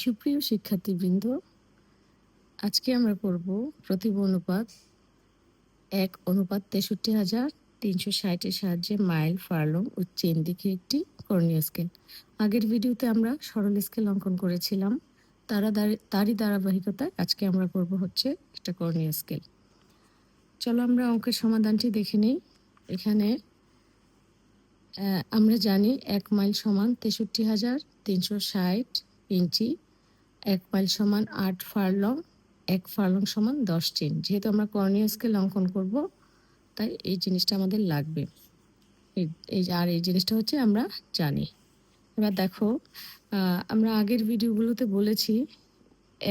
সুপ্রিয় শিক্ষার্থীবৃন্দ, আজকে আমরা করব প্রতিভ অনুপাত এক, অনুপাত তেষট্টি হাজার তিনশো ষাটের সাহায্যে মাইল, ফার্লং ও চেন দিকে একটি কর্ণীয় স্কেল আগের ভিডিওতে আমরা সরল স্কেল অঙ্কন করেছিলাম। তারা তারই ধারাবাহিকতায় আজকে আমরা করব হচ্ছে একটা কর্ণীয় স্কেল চলো আমরা অঙ্কের সমাধানটি দেখে নিই। এখানে আমরা জানি এক মাইল সমান তেষট্টি হাজার তিনশো ষাট ইঞ্চি, এক মাইল সমান আট ফারলং, এক ফারলং সমান দশ চেন। যেহেতু আমরা কর্নিয় স্কেল অঙ্কন করব, তাই এই জিনিসটা আমাদের লাগবে। এই আর এই জিনিসটা হচ্ছে আমরা জানি। এবার দেখো আমরা আগের ভিডিওগুলোতে বলেছি,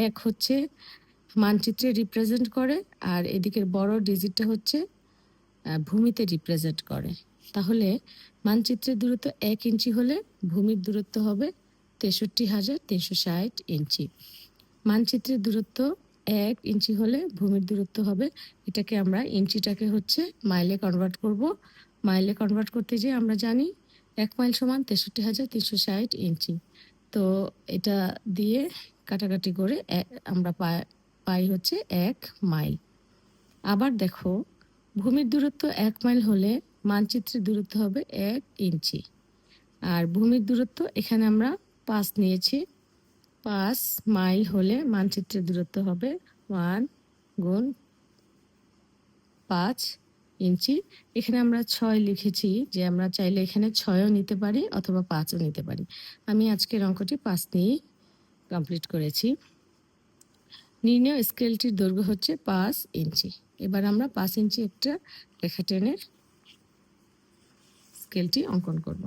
এক হচ্ছে মানচিত্রে রিপ্রেজেন্ট করে, আর এদিকের বড় ডিজিটটা হচ্ছে ভূমিতে রিপ্রেজেন্ট করে। তাহলে মানচিত্রের দূরত্ব এক ইঞ্চি হলে ভূমির দূরত্ব হবে তেষট্টি হাজার তিনশো ষাট ইঞ্চি। মানচিত্রের দূরত্ব এক ইঞ্চি হলে ভূমির দূরত্ব হবে। এটাকে আমরা ইঞ্চিটাকে হচ্ছে মাইলে কনভার্ট করব। মাইলে কনভার্ট করতে যে আমরা জানি এক মাইল সমান তেষট্টি হাজার তিনশো ষাট ইঞ্চি। তো এটা দিয়ে কাটাকাটি করে আমরা পাই হচ্ছে এক মাইল। আবার দেখো, ভূমির দূরত্ব এক মাইল হলে মানচিত্রের দূরত্ব হবে এক ইঞ্চি। আর ভূমির দূরত্ব এখানে আমরা পাঁচ নিয়েছি। পাঁচ মাইল হলে মানচিত্রের দূরত্ব হবে ওয়ান গুণ পাঁচ ইঞ্চি। এখানে আমরা ছয় লিখেছি, যে আমরা চাইলে এখানে ছয়ও নিতে পারি অথবা পাঁচও নিতে পারি। আমি আজকের অঙ্কটি পাঁচ নিয়েই কমপ্লিট করেছি। নির্ণয় স্কেলটির দৈর্ঘ্য হচ্ছে পাঁচ ইঞ্চি। এবার আমরা পাঁচ ইঞ্চি একটা রেখা টেনের স্কেলটি অঙ্কন করব।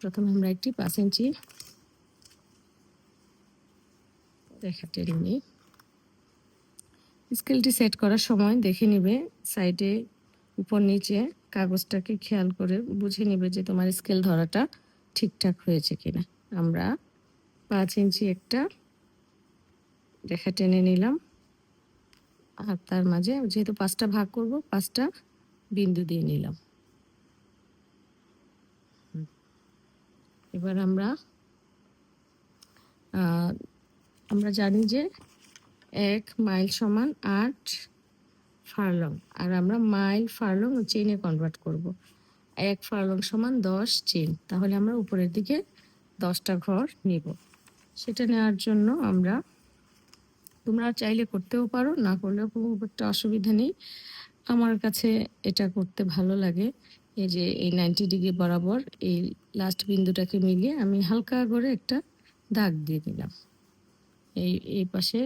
প্রথমে আমরা একটি পাঁচ ইঞ্চি রেখা টেনে নিই। স্কেলটি সেট করার সময় দেখে নিবে, সাইডে উপর নিচে কাগজটাকে খেয়াল করে বুঝে নিবে যে তোমার স্কেল ধরাটা ঠিকঠাক হয়েছে কিনা। আমরা পাঁচ ইঞ্চি একটা রেখা টেনে নিলাম। আর তার মাঝে যেহেতু পাঁচটা ভাগ করব, পাঁচটা বিন্দু দিয়ে নিলাম। এবার আমরা আমরা জানি যে এক মাইল সমান আট ফার্লং। আর আমরা মাইল ফার্লং ও চেনে কনভার্ট করব। এক ফার্লং সমান দশ চেন তাহলে আমরা উপরের দিকে দশটা ঘর নিব। সেটা নেওয়ার জন্য আমরা, তোমরা চাইলে করতেও পারো, না করলেও খুব একটা অসুবিধা নেই। আমার কাছে এটা করতে ভালো লাগে। এই যে এই নাইনটি ডিগ্রি বরাবর এই লাস্ট বিন্দুটাকে মিলিয়ে আমি হালকা করে একটা দাগ দিয়ে দিলাম। এই এই পাশে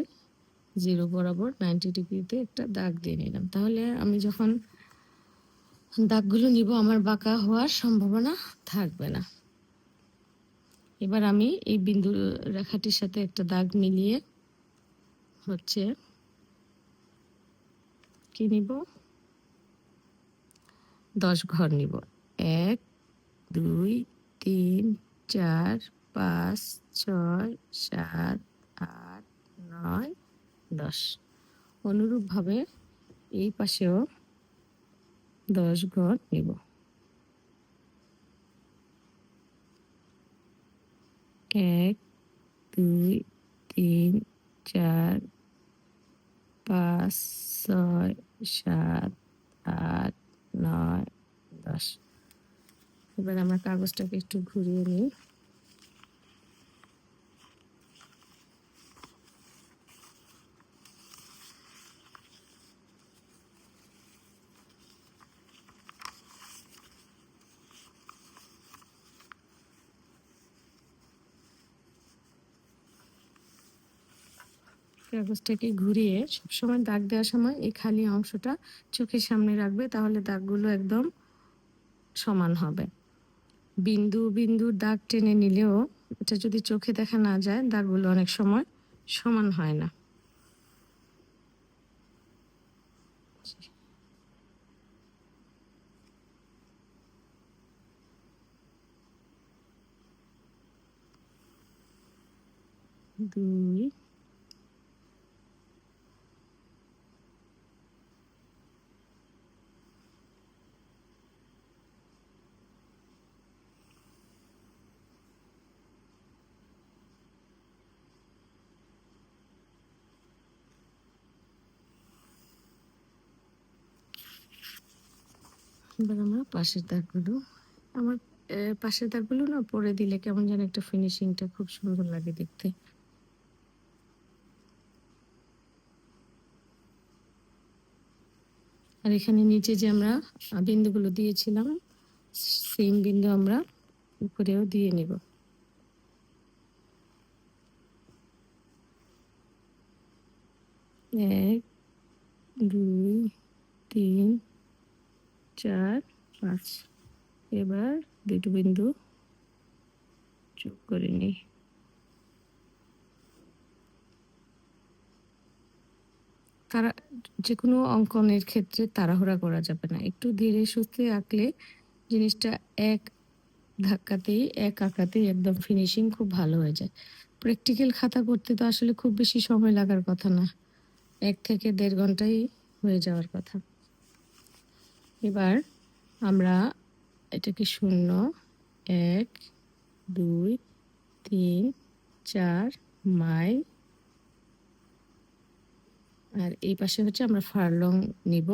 জিরো বরাবর নাইনটি ডিগ্রিতে একটা দাগ দিয়ে নিলাম। তাহলে আমি যখন দাগগুলো নিব, আমার বাঁকা হওয়ার সম্ভাবনা থাকবে না। এবার আমি এই বিন্দু রেখাটির সাথে একটা দাগ মিলিয়ে হচ্ছে কি নিব? দশ ঘর নিব। এক, দুই, তিন, চার, পাঁচ, ছয়, সাত, আট, নয়, দশ। অনুরূপভাবে এই পাশেও দশ ঘর নিব। এক, দুই, তিন, চার, পাঁচ, ছয়, সাত, আট নয় দশ। এবার আমরা কাগজটাকে একটু ঘুরিয়ে নিই। কাগজটাকে ঘুরিয়ে সবসময় দাগ দেওয়ার সময় এই খালি অংশটা চোখের সামনে রাখবে, তাহলে দাগগুলো একদম সমান হবে। বিন্দু বিন্দুর দাগ টেনে নিলেও এটা যদি চোখে দেখা না যায়, দাগগুলো অনেক সময় সমান হয় না। দুই এবার আমরা পাশের দাগগুলো, আমার পাশের দাগগুলো না পরে দিলে কেমন যেন একটা ফিনিশিংটা খুব সুন্দর লাগে দেখতে। আর এখানে নিচে যে আমরা বিন্দুগুলো দিয়েছিলাম সেম বিন্দু আমরা উপরেও দিয়ে নিব। এক, দুই, তিন চার, পাঁচ। এবার দুটো বিন্দু যোগ করে নিই। তারা যে কোনো অঙ্কনের ক্ষেত্রে তাড়াহুড়া করা যাবে না। একটু ধীরে সুস্থে আঁকলে জিনিসটা এক ধাক্কাতেই, এক আঁকাতেই একদম ফিনিশিং খুব ভালো হয়ে যায়। প্র্যাকটিক্যাল খাতা করতে তো আসলে খুব বেশি সময় লাগার কথা না। এক থেকে দেড় ঘন্টাই হয়ে যাওয়ার কথা। এবার আমরা এটাকে শূন্য, এক, দুই, তিন, চার মাইল আর এই পাশে হচ্ছে আমরা ফারলং নিব।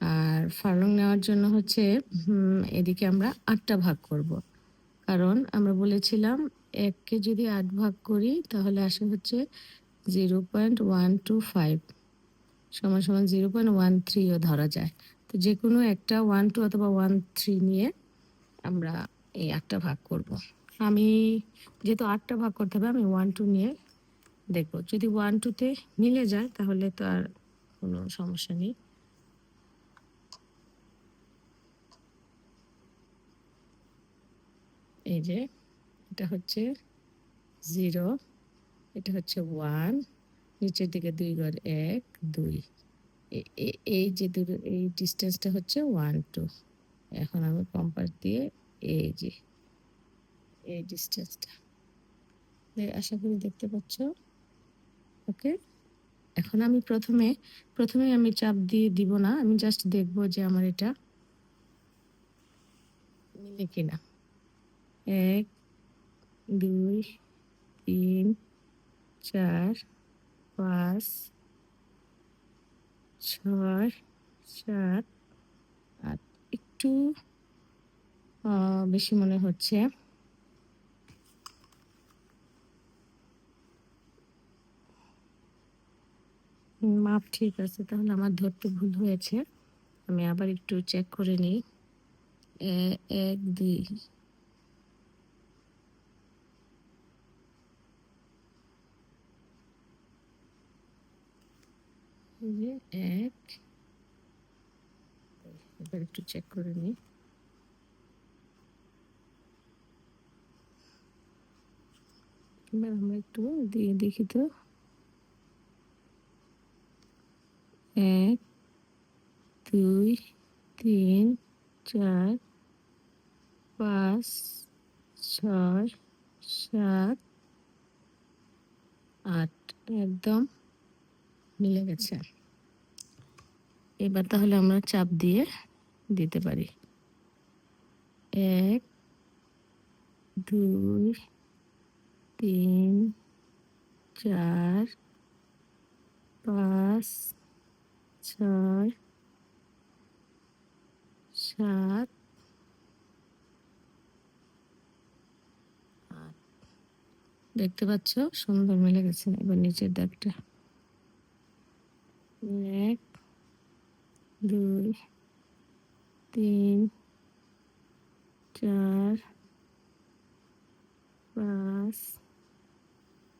আর ফারলং নেওয়ার জন্য হচ্ছে এদিকে আমরা আটটা ভাগ করব। কারণ আমরা বলেছিলাম এককে যদি আট ভাগ করি, তাহলে আসে হচ্ছে zero point one two five. সমান সমান জিরো পয়েন্ট ওয়ান থ্রিও ধরা যায়। তো যে কোনো একটা ওয়ান টু অথবা ওয়ান থ্রি নিয়ে আমরা এই আটটা ভাগ করব। আমি যেহেতু আটটা ভাগ করতে হবে, আমি ওয়ান টু নিয়ে দেখব। যদি ওয়ান টুতে মিলে যায়, তাহলে তো আর কোনো সমস্যা নেই। এই যে, এটা হচ্ছে জিরো এটা হচ্ছে ওয়ান নিচের দিকে দুই ঘর এক, দুই। এই যে দুটো এই ডিস্টেন্সটা হচ্ছে ওয়ান টু এখন আমি কম্পাস দিয়ে এই যে, এই ডিস্টেন্সটা আশা করি দেখতে পাচ্ছ? ওকে এখন আমি প্রথমে প্রথমে আমি চাপ দিয়ে দিব না। আমি জাস্ট দেখব যে আমার এটা মিলে কিনা। এক, দুই, তিন, চার, পাঁচ ছয় সাত আট একটু বেশি মনে হচ্ছে। মাপ ঠিক আছে, তাহলে আমার ধরতে ভুল হয়েছে। আমি আবার একটু চেক করে নিই। এক, দুই যে এক। এবার একটু চেক করে নিই এবার আমরা একটু দিয়ে দেখি তো। এক, দুই, তিন, চার, পাঁচ, ছয়, সাত, আট। একদম মিলে গেছে। এবার তাহলে আমরা চাপ দিয়ে দিতে পারি। এক, দুই, তিন, চার, পাঁচ, ছয়, সাত দেখতে পাচ্ছ? সুন্দর মিলে গেছে। এবার নিচের দাগটা এক দুই, তিন, চার, পাঁচ,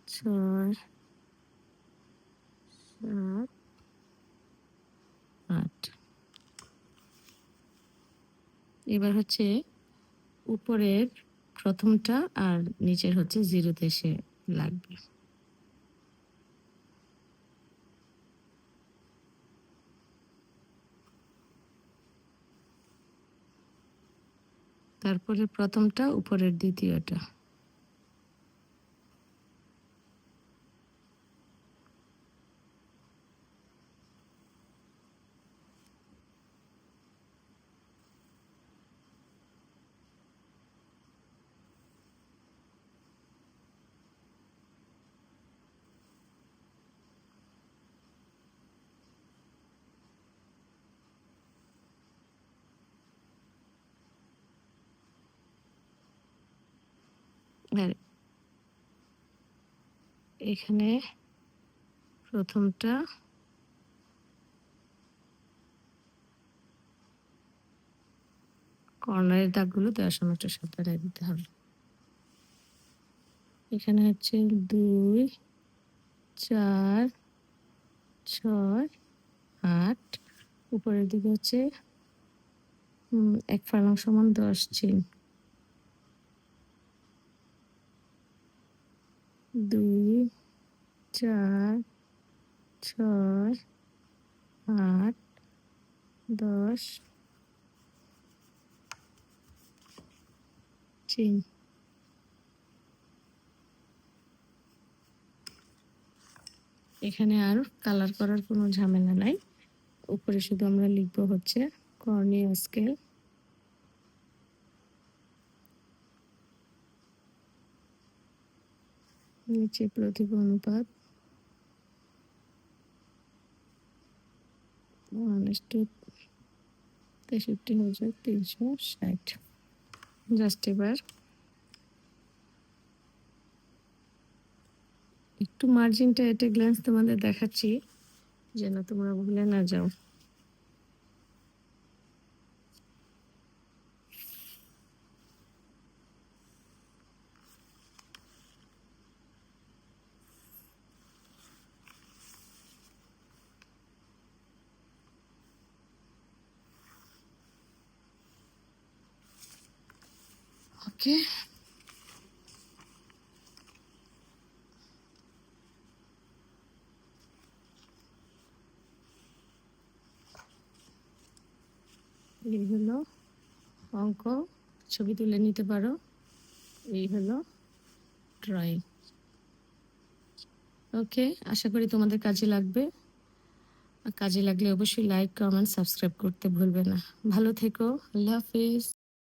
ছয়, সাত, আট। এবার হচ্ছে উপরের প্রথমটা আর নিচের হচ্ছে জিরোতে এসে লাগবে। তারপরে প্রথমটা উপরের দ্বিতীয়টা। এখানে প্রথমটা কর্নারের দাগগুলো দেওয়ার সময় একটু সাবধানে দিতে হবে। এখানে হচ্ছে দুই, চার, ছয়, আট, উপরের দিকে হচ্ছে এক ফার্লাং সমান দশ চিন দুই, চার, ছয়, আট, দশ। চিন। এখানে আর কালার করার কোনো ঝামেলা নাই। উপরে শুধু আমরা লিখব হচ্ছে কর্নিয়া স্কেল। নিচে প্রতিভ অনুপাত। তেষট্টি হাজার তিনশো ষাট। জাস্ট এবার একটু মার্জিনটা এটে গ্ল্যান্স তোমাদের দেখাচ্ছি, যেন তোমরা ভুলে না যাও। ওকে। এই হলো অঙ্ক। ছবি তুলে নিতে পারো। এই হলো ড্রয়িং। ওকে, আশা করি তোমাদের কাজে লাগবে। কাজে লাগলে অবশ্যই লাইক, কমেন্ট, সাবস্ক্রাইব করতে ভুলবে না। ভালো থেকো, আল্লাহ হাফিজ।